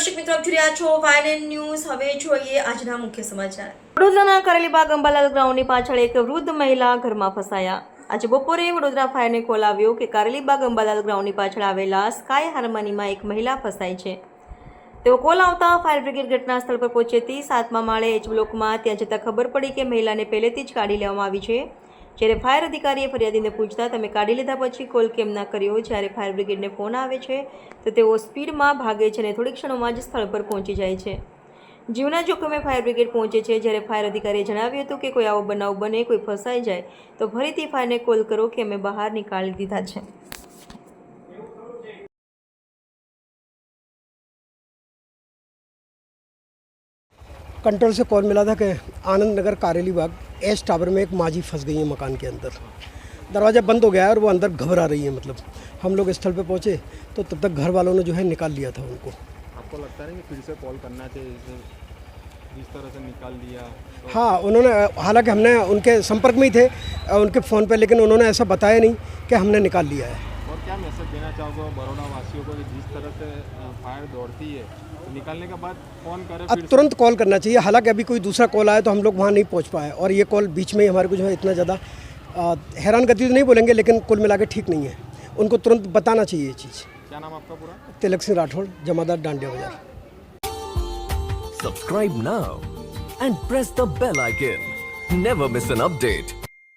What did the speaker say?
દર્શક મિત્રો, આપ જોઈ રહ્યા છો વાયન ન્યૂઝ. હવે જોઈએ આજના મુખ્ય સમાચાર. વડોદરાના કરેલીબાગ અંબાલાલ ગ્રાઉન્ડની પાછળ એક વૃદ્ધ મહિલા ઘરમાં ફસાયા. આજે બપોરે વડોદરા ફાયરને કોલ આવ્યો કે કારેલીબાગ અંબાલાલ ગ્રાઉન્ડની પાછળ આવેલા સ્કાય હાર્મનીમાં એક મહિલા ફસાઈ છે. તેઓ કોલ આવતા ફાયર બ્રિગેડ ઘટના સ્થળ પર પહોંચી હતી સાતમા માળે એચ બ્લોકમાં ત્યાં જતાં ખબર પડી કે મહિલાને પહેલેથી જ કાઢી લેવામાં આવી છે. જ્યારે ફાયર અધિકારીએ ફરિયાદીને પૂછતા તમે કાઢી લીધા પછી કોલ કેમ ના કર્યો? જ્યારે ફાયર બ્રિગેડને ફોન આવે છે, તો તેઓ સ્પીડમાં ભાગે છે અને થોડીક ક્ષણોમાં જ સ્થળ પર પહોંચી જાય છે. જીવના જોખમે ફાયર બ્રિગેડ પહોંચે છે. જ્યારે ફાયર અધિકારીએ જણાવ્યું હતું કે કોઈ આવો બનાવ બને, કોઈ ફસાઈ જાય, તો ફરીથી ફાયરને કોલ કરો કે અમે બહાર નીકાળી દીધા છે. कंट्रोल से कॉल मिला था कि आनंद नगर कारेली बाग एस टावर में एक माजी फंस गई है मकान के अंदर। दरवाज़ा बंद हो गया है और वो अंदर घबरा रही है मतलब। हम लोग स्थल पे पहुँचे तो तब तक घर वालों ने जो है निकाल लिया था उनको। आपको लगता है कि फिर से कॉल करना चाहिए जिस तरह से निकाल दिया तो हाँ उन्होंने हालाँकि हमने उनके संपर्क में ही थे उनके फ़ोन पर लेकिन उन्होंने ऐसा बताया नहीं कि हमने निकाल लिया है। क्या मैसेज देना चाहोगे बड़ौदा वासियों को जिस तरह से फायर दौड़ती है तो निकालने के बाद फ़ोन करें अब तुरंत कॉल करना चाहिए। हालाँकि अभी कोई दूसरा कॉल आया तो हम लोग वहाँ नहीं पहुँच पाए और ये कॉल बीच में ही हमारे को जो है इतना ज़्यादा हैरान गति तो नहीं बोलेंगे लेकिन कुल मिला के ठीक नहीं है। उनको तुरंत बताना चाहिए ये चीज़। क्या नाम आपका पूरा? तिलक सिंह राठौड़ जमादार डांडिया बाज़ार। Subscribe now and press the bell icon. Never miss an update.